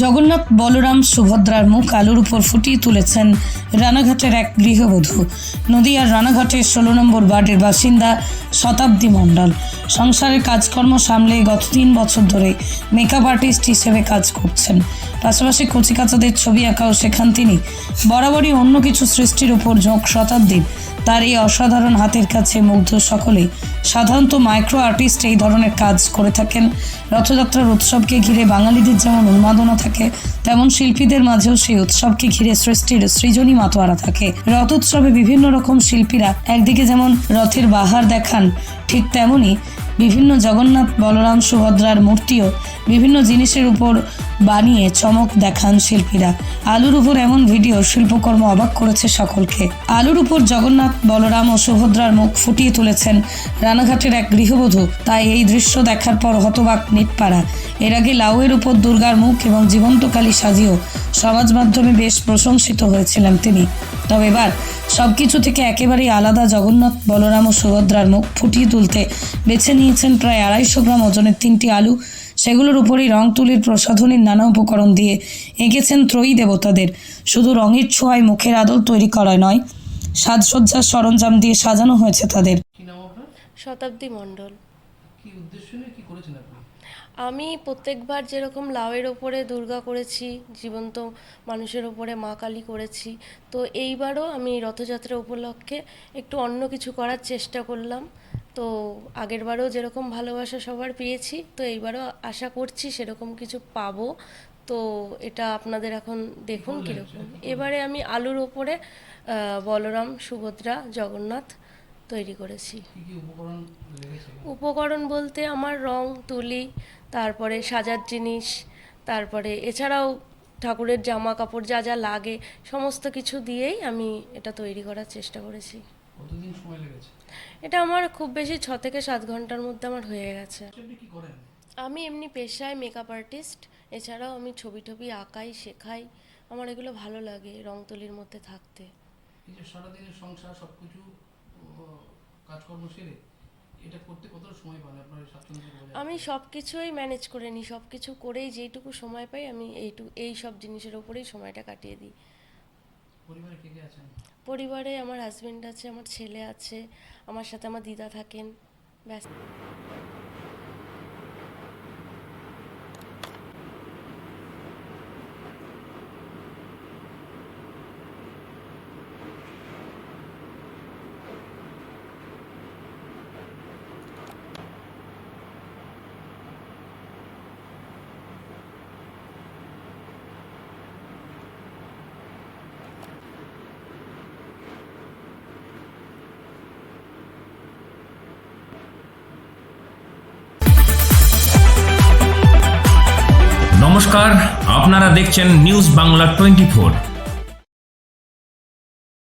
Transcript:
জগন্নাথ বলরাম সুভদ্রার মুখ আলুর উপর ফুটিয়ে তুলেছেন রানাঘাটের এক গৃহবধূ। নদীয়ার রানাঘাটের ষোলো নম্বর ওয়ার্ডের বাসিন্দা শতাব্দী মণ্ডল। সংসারের কাজকর্ম সামলে গত তিন বছর ধরে মেকআপ আর্টিস্ট হিসেবে কাজ করছেন। পাশাপাশি কচিকাচাদের ছবি আঁকাও শেখান তিনি। বরাবরই অন্য কিছু সৃষ্টির উপর ঝোঁক শতাব্দীর। তার এই অসাধারণ হাতের কাছে মুগ্ধ সকলেই সাধারণত মাইক্রো আর্টিস্ট এই ধরনের কাজ করে থাকেন। রথযাত্রার উৎসবকে ঘিরে বাঙালিদের যেমন উন্মাদনা থাকে, তেমন শিল্পীদের মাঝেও সেই উৎসবকে ঘিরে সৃষ্টির সৃজনী মাতোয়ারা থাকে। রথ উৎসবে বিভিন্ন রকম শিল্পীরা একদিকে যেমন রথের বাহার দেখান, ঠিক তেমনই বিভিন্ন জগন্নাথ বলরাম সুভদ্রার মূর্তিও বিভিন্ন জিনিসের উপর বানিয়ে চমক দেখান শিল্পীরা। আলুর উপর এমন ভিডিও শিল্পকর্ম অবাক করেছে সকলকে। আলুর উপর জগন্নাথ বলরাম ও সুভদ্রার মুখ ফুটিয়ে তুলেছেন রানাঘাটের এক গৃহবধূ। তাই এই দৃশ্য দেখার পর হতবাক নেটপাড়া। এর আগে লাউয়ের উপর দুর্গার মুখ এবং জীবন্তকালী সাজিয়েও সমাজ মাধ্যমে বেশ প্রশংসিত হয়েছিলেন তিনি। তবে এবার সবকিছু থেকে একেবারেই আলাদা জগন্নাথ বলরাম ও সুভদ্রার মুখ ফুটিয়ে তুলতে বেছে নিয়েছেন প্রায় আড়াইশো গ্রাম ওজনের তিনটি আলু। সেগুলোর উপরেই রং তুলির প্রসাধনীর নানা উপকরণ দিয়ে এঁকেছেন ত্রয়ী দেবতাদের। শুধু রঙের ছোঁয়ায় মুখের আদল তৈরি করা নয় সাজসজ্জার সরঞ্জাম দিয়ে সাজানো হয়েছে তাদের। শতাব্দী মণ্ডল। কি উদ্দেশ্য নিয়ে কি করেছেন আপনি? আমি প্রত্যেকবার যেরকম লাউয়ের ওপরে দুর্গা করেছি জীবন্ত মানুষের ওপরে মা কালী করেছি তো এইবারও আমি রথযাত্রা উপলক্ষে একটু অন্য কিছু করার চেষ্টা করলাম। তো আগেরবারও যেরকম ভালোবাসা সবার পেয়েছি তো এইবারও আশা করছি সেরকম কিছু পাবো। তো এটা আপনাদের এখন দেখুন কীরকম। এবারে আমি আলুর ওপরে বলরাম সুভদ্রা জগন্নাথ তৈরি করেছি। উপকরণ বলতে আমার রং তুলি তারপরে সাজার জিনিস তারপরে এছাড়াও ঠাকুরের জামা কাপড় যা যা লাগে সমস্ত কিছু দিয়েই আমি এটা তৈরি করার চেষ্টা করেছি। কতদিন সময় লেগেছে? এটা আমার খুব বেশি ছ থেকে সাত ঘণ্টার মধ্যে আমার হয়ে গেছে। আপনি কি করেন? আমি এমনি পেশায় মেকআপ আর্টিস্ট এছাড়াও আমি ছবি টবি আঁকাই শেখাই। আমার এগুলো ভালো লাগে রং তুলির মধ্যে থাকতে। এই যে সারাদিনের সংসার কাজকর্ম সেরে এটা করতে কতটা সময় পান আপনার আমি সব কিছুই ম্যানেজ করে নিই সব কিছু করেই যেইটুকু সময় পাই আমি এইটুকু এই সব জিনিসের ওপরেই সময়টা কাটিয়ে দিই। পরিবারে আমার হাজবেন্ড আছে আমার ছেলে আছে আমার সাথে আমার দিদা থাকেন ব্যাস। নমস্কার আপনারা দেখছেন নিউজ বাংলা টোয়েন্টি ফোর